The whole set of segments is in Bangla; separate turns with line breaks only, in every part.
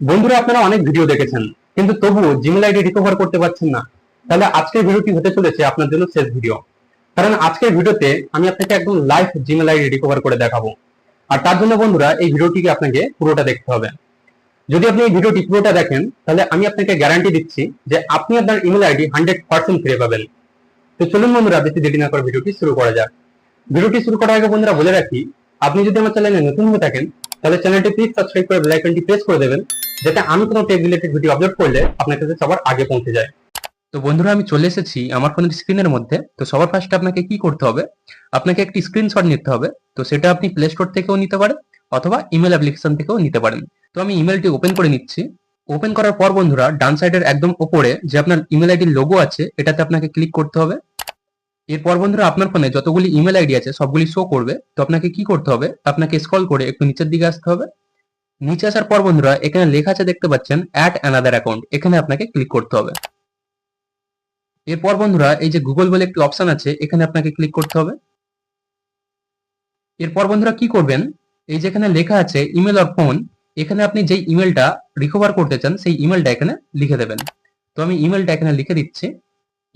বন্ধুরা, আপনারা অনেক ভিডিও দেখেছেন, কিন্তু তবুও জিমেল আইডি রিকভার করতে পারছেন না। তাহলে আজকের ভিডিওটি হতে চলেছে আপনার জন্য শেষ ভিডিও কারণ আজকের ভিডিওতে আমি আপনাকে একদম লাইভ জিমেল আইডি রিকভার করে দেখাবো। আর তার জন্য বন্ধুরা, এই ভিডিওটিকে আপনাকে পুরোটা দেখতে হবে। যদি আপনি এই ভিডিওটি পুরোটা দেখেন, তাহলে আমি আপনাকে গ্যারান্টি দিচ্ছি যে আপনি আপনার ইমেল আইডি হান্ড্রেড পার্সেন্ট ফিরে পাবেন। তো চলুন বন্ধুরা, বেশি দেরি না করে ভিডিওটি শুরু করা যাক। ভিডিওটি শুরু করার আগে বন্ধুরা বলে রাখি, আপনি যদি আমার চ্যানেলে নতুন হয়ে থাকেন, তাহলে চ্যানেলটি প্লিজ সাবস্ক্রাইব করে বেল আইকনটি প্রেস করে দেবেন। যাতে আমি কোনো টেক রিলেটেড ভিডিও আপলোড করলে আপনার কাছে সবার আগে পৌঁছে যায়। তো বন্ধুরা, আমি চলে এসেছি আমার ফোনের স্ক্রিনের মধ্যে। তো সবার ফার্স্টে আপনাকে কি করতে হবে? আপনাকে একটি স্ক্রিনশট নিতে হবে। তো সেটা আপনি প্লে স্টোর থেকেও নিতে পারেন অথবা ইমেল অ্যাপ্লিকেশন থেকেও নিতে পারেন। তো আমি ইমেলটি ওপেন করে নিচ্ছি। ওপেন করার পর বন্ধুরা, ডান সাইডের একদম ওপরে যে আপনার ইমেল আইডির লোগো আছে, এটাতে আপনাকে ক্লিক করতে হবে। এরপর বন্ধুরা, আপনার ফোনে যতগুলি ইমেল আইডি আছে, সবগুলি শো করবে। তো আপনাকে কি করতে হবে? আপনাকে স্ক্রল করে একটু নিচের দিকে আসতে হবে। নিচে আসার পর বন্ধুরা, এখানে লেখা আছে দেখতে পাচ্ছেন অ্যাড অ্যানাদার অ্যাকাউন্ট এখানে আপনাকে ক্লিক করতে হবে। এরপর বন্ধুরা, এই যে গুগল বলে একটি অপশন আছে, এখানে আপনাকে ক্লিক করতে হবে। এরপর বন্ধুরা, কি করবেন? এই যেখানে লেখা আছে ইমেল আর ফোন এখানে আপনি যেই ইমেলটা রিকভার করতে চান, সেই ইমেলটা এখানে লিখে দেবেন। তো আমি ইমেলটা এখানে লিখে দিচ্ছি।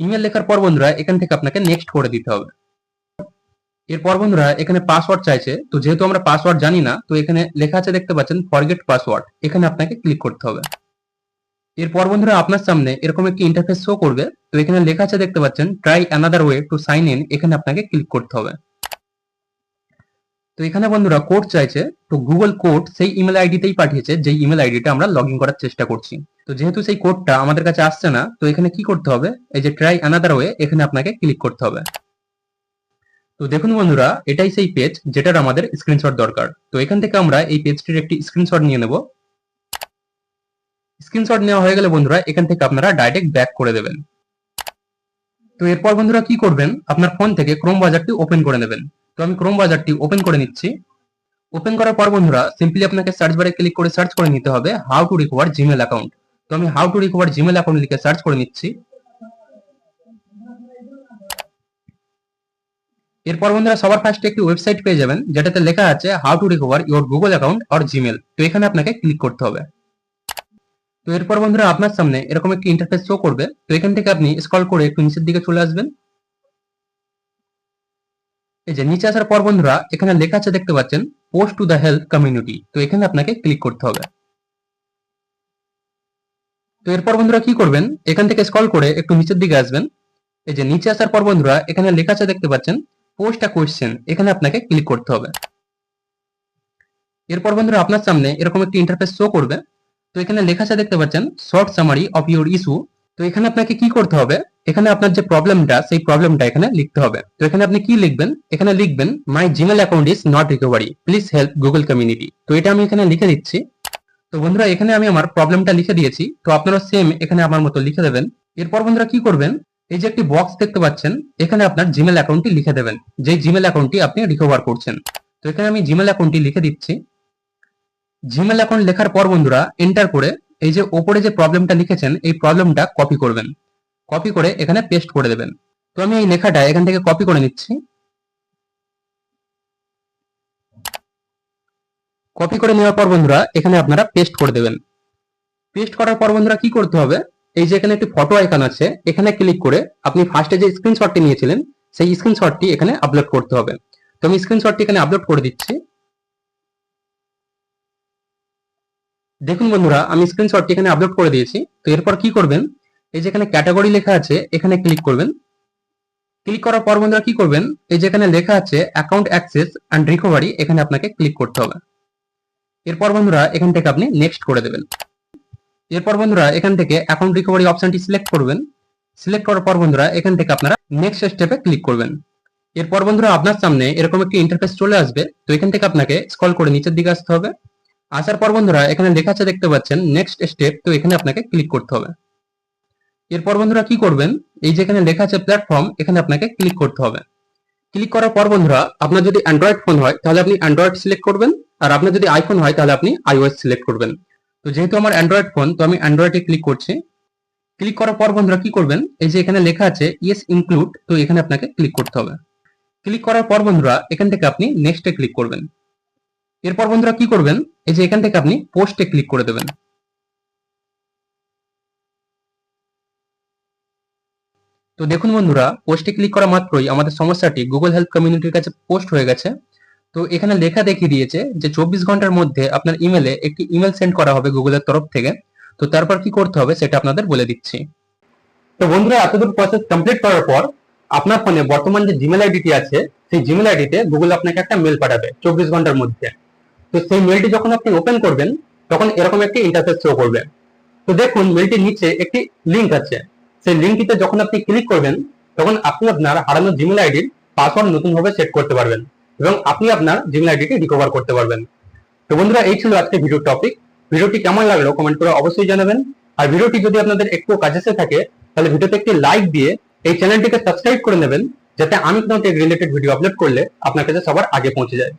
ইমেল লেখার পর বন্ধুরা, এখান থেকে আপনাকে নেক্সট করে দিতে হবে। এরপর বন্ধুরা, এখানে পাসওয়ার্ড চাইছে। তো যেহেতু আমরা পাসওয়ার্ড জানি না, তো এখানে লেখা আছে দেখতে পাচ্ছেন ফরগেট পাসওয়ার্ড এখানে আপনাকে ক্লিক করতে হবে। এরপর বন্ধুরা, আপনার সামনে এরকম একটি ইন্টারফেস শো করবে। তো এখানে লেখা আছে দেখতে পাচ্ছেন try another way to sign in এখানে আপনাকে ক্লিক করতে হবে। তো এখানে বন্ধুরা কোড চাইছে। তো গুগল কোড সেই ইমেল আইডিতেই পাঠিয়েছে, যেই ইমেল আইডিটা আমরা লগ ইন করার চেষ্টা করছি। তো যেহেতু সেই কোডটা আমাদের কাছে আসছে না, তো এখানে কি করতে হবে? এই যে ট্রাই অ্যানাদার ওয়ে এখানে আপনাকে ক্লিক করতে হবে। তো দেখুন বন্ধুরা, এটাই সেই পেজ যেটার আমাদের স্ক্রিনশট দরকার। তো এখান থেকে আমরা এই পেজটির একটি স্ক্রিনশট নিয়ে নেব। স্ক্রিনশট নেওয়া হয়ে গেলে বন্ধুরা, এখান থেকে আপনারা ডাইরেক্ট ব্যাক করে দেবেন। তো এরপর বন্ধুরা কি করবেন? আপনার ফোন থেকে ক্রোম বাজারটি ওপেন করে নেবেন। তো আমি ক্রোম বাজারটি ওপেন করে নিচ্ছি। ওপেন করার পর বন্ধুরা সিম্পলি আপনাকে সার্চ বারে ক্লিক করে সার্চ করে নিতে হবে how to recover Gmail account তো আমি how to recover Gmail account লিখে সার্চ করে নিচ্ছি। এরপর বন্ধুরা সবার ফার্স্টে একটি ওয়েবসাইট পেয়ে যাবেন, যেটাতে লেখা আছে how to recover your Google account or Gmail তো এখানে আপনাকে ক্লিক করতে হবে। তো এরপর বন্ধুরা আপনার সামনে এরকম একটি ইন্টারফেস শো করবে। তো এখান থেকে আপনি স্ক্রল করে একটু নিচের দিকে চলে আসবেন। এই যে নিচে আসার পর বন্ধুরা এখানে লেখা আছে দেখতে পাচ্ছেন post to the health community তো এখানে আপনাকে ক্লিক করতে হবে। তো এরপর বন্ধুরা কি করবেন, এখান থেকে স্ক্রল করে একটু নিচের দিকে আসবেন। এই যে নিচে আসার পর বন্ধুরা এখানে লেখা আছে দেখতে পাচ্ছেন পোস্ট আ কোয়েশ্চেন এখানে আপনাকে ক্লিক করতে হবে। এরপর বন্ধুরা, আপনার সামনে এরকম একটি ইন্টারফেস শো করবে। তো এখানে লেখা আছে, দেখতে পাচ্ছেন short summary of your issue তো এখানে আপনাকে কি করতে হবে? এখানে আপনার যে প্রবলেমটা সেই প্রবলেমটা এখানে লিখতে হবে। তো এখানে আপনি কি লিখবেন? এখানে লিখবেন my Gmail account is not recovery please help Google community তো এটা আমি এখানে লিখে দিচ্ছি। তো বন্ধুরা, এখানে আমি আমার প্রবলেমটা লিখে দিয়েছি। তো আপনারা সেম এখানে আমার মতো লিখে দেবেন। এরপর বন্ধুরা কি করবেন? এই যে একটি বক্স দেখতে পাচ্ছেন, এখানে আপনার জিমেল অ্যাকাউন্টটি লিখে দেবেন। যে জিমেল অ্যাকাউন্টটি আপনি রিকভার করছেন। তো এখানে আমি জিমেল অ্যাকাউন্টটি লিখে দিচ্ছি। জিমেল অ্যাকাউন্ট লেখার পর বন্ধুরা এন্টার করে এই যে ওপরে যে প্রবলেমটা লিখেছেন, এই প্রবলেমটা কপি করবেন। কপি করে এখানে পেস্ট করে দেবেন। তো আমি এই লেখাটা এখান থেকে কপি করে নিচ্ছি। কপি করে নেওয়ার পর বন্ধুরা, এখানে আপনারা পেস্ট করে দেবেন। পেস্ট করার পর বন্ধুরা কি করতে হবে? এই যে এখানে একটি ফটো আইকন আছে, এখানে ক্লিক করে আপনি ফার্স্টে যে স্ক্রিনশটটি নিয়েছিলেন, সেই স্ক্রিনশটটি এখানে আপলোড করতে হবে। তো আমি স্ক্রিনশটটি এখানে আপলোড করে দিচ্ছি। দেখুন বন্ধুরা, আমি স্ক্রিনশটটি এখানে আপলোড করে দিয়েছি। তো এরপর কি করবেন? এই যে এখানে ক্যাটাগরি লেখা আছে, এখানে ক্লিক করবেন। ক্লিক করার পর বন্ধুরা কি করবেন? এই যে এখানে লেখা আছে অ্যাকাউন্ট অ্যাক্সেস অ্যান্ড রিকভারি এখানে আপনাকে ক্লিক করতে হবে। এরপর বন্ধুরা, এখান থেকে আপনি নেক্সট করে দেবেন। এরপর বন্ধুরা এখান থেকে অ্যাকাউন্ট রিকভারি অপশনটি সিলেক্ট করবেন। সিলেক্ট করার পর বন্ধুরা এখান থেকে আপনারা নেক্সট স্টেপে ক্লিক করবেন। এরপর বন্ধুরা আপনার সামনে এরকম একটি ইন্টারফেস চলে আসবে। তো এখান থেকে আপনাকে স্ক্রল করে নিচের দিকে আসতে হবে। আসার পর বন্ধুরা এখানে লেখা আছে দেখতে পাচ্ছেন নেক্সট স্টেপ তো এখানে আপনাকে ক্লিক করতে হবে। এরপর বন্ধুরা কি করবেন? এই যেখানে লেখা আছে প্ল্যাটফর্ম এখানে আপনাকে ক্লিক করতে হবে। ক্লিক করার পর বন্ধুরা আপনার যদি অ্যান্ড্রয়েড ফোন হয়, তাহলে আপনি অ্যান্ড্রয়েড সিলেক্ট করবেন। আর আপনার যদি আইফোন হয়, তাহলে আপনি আইওএস সিলেক্ট করবেন। তো যেহেতু আমার অ্যান্ড্রয়েড ফোন তো আমি অ্যান্ড্রয়েডে ক্লিক করছি। ক্লিক করার পর বন্ধুরা কি করবেন? এই যে এখানে লেখা আছে ইয়েস ইনক্লুড তো এখানে আপনাকে ক্লিক করতে হবে। ক্লিক করার পর বন্ধুরা, এখান থেকে আপনি নেক্সটে ক্লিক করবেন। এরপর বন্ধুরা কি করবেন? এই যে এখান থেকে আপনি পোস্টে ক্লিক করে দেবেন। তো দেখুন বন্ধুরা পোস্টে ক্লিক করা মাত্রই আমাদের সমস্যাটি গুগল হেল্প কমিউনিটির কাছে পোস্ট হয়ে গেছে। তো এখানে লেখা দেখিয়ে দিয়েছে যে চব্বিশ ঘণ্টার মধ্যে আপনার ইমেলে একটি ইমেল সেন্ড করা হবে গুগলের তরফ থেকে। তো তারপর কি করতে হবে সেটা আপনাদের বলে দিচ্ছি। তো বন্ধুরা, এতদূর প্রসেস কমপ্লিট করার পর আপনার ফোনে বর্তমান যে জিমেল আইডিটি আছে, সেই জিমেল আইডিতে গুগল আপনাকে একটা মেল পাঠাবে চব্বিশ ঘণ্টার মধ্যে। তো সেই মেলটি যখন আপনি ওপেন করবেন, তখন এরকম একটি ইন্টারফেস শো করবে। তো দেখুন মেলটির নিচে একটি লিঙ্ক আছে। সেই লিঙ্কটিতে যখন আপনি ক্লিক করবেন, তখন আপনি আপনার হারানো জিমেল আইডির পাসওয়ার্ড নতুনভাবে সেট করতে পারবেন। এবং আপনি আপনার জিমেল আইডিটি রিকভার করতে পারবেন। তো বন্ধুরা, এই ছিল আজকে ভিডিওর টপিক ভিডিওটি কেমন লাগল কমেন্ট করে অবশ্যই জানাবেন। আর ভিডিওটি যদি আপনাদের একটু কাজে এসে থাকে, তাহলে ভিডিওতে একটি লাইক দিয়ে এই চ্যানেলটিকে সাবস্ক্রাইব করে নেবেন, যাতে আমি কোনো রিলেটেড ভিডিও আপলোড করলে আপনার কাছে সবার আগে পৌঁছে যায়।